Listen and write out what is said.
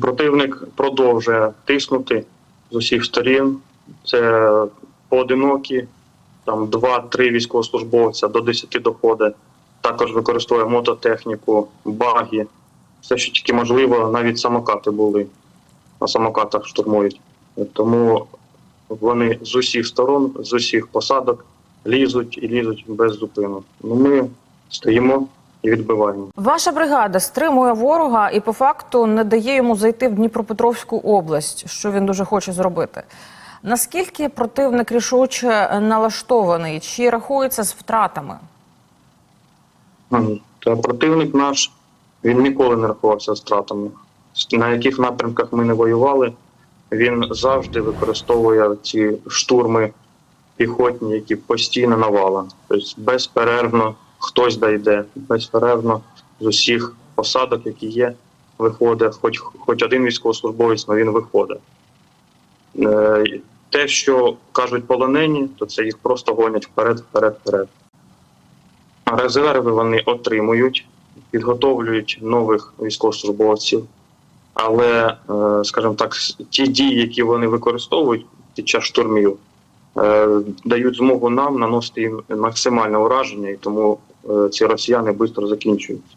Противник продовжує тиснути з усіх сторін. Це поодинокі, там 2-3 військовослужбовця до 10 доходить. Також використовує мототехніку, баги. Все, що тільки можливо, навіть самокати були. На самокатах штурмують. Тому вони з усіх сторон, з усіх посадок лізуть і лізуть без зупину. Ну, ми стоїмо і відбиваємо. Ваша бригада стримує ворога і по факту не дає йому зайти в Дніпропетровську область, що він дуже хоче зробити. Наскільки противник рішуче налаштований? Чи рахується з втратами? Та противник наш він ніколи не рахувався з втратами. На яких напрямках ми не воювали, він завжди використовує ці штурми піхотні, які постійно навала. Тобто безперервно хтось дойде, безперервно з усіх посадок, які є, виходить, хоч, хоч один військовослужбовець, але він виходить. Е, Те, що кажуть полонені, то це їх просто гонять вперед, вперед, вперед. Резерви вони отримують, підготовлюють нових військовослужбовців, але, е, скажімо так, ті дії, які вони використовують під час штурмів, е, дають змогу нам наносити їм максимальне ураження, і тому ці росіяни швидко закінчують.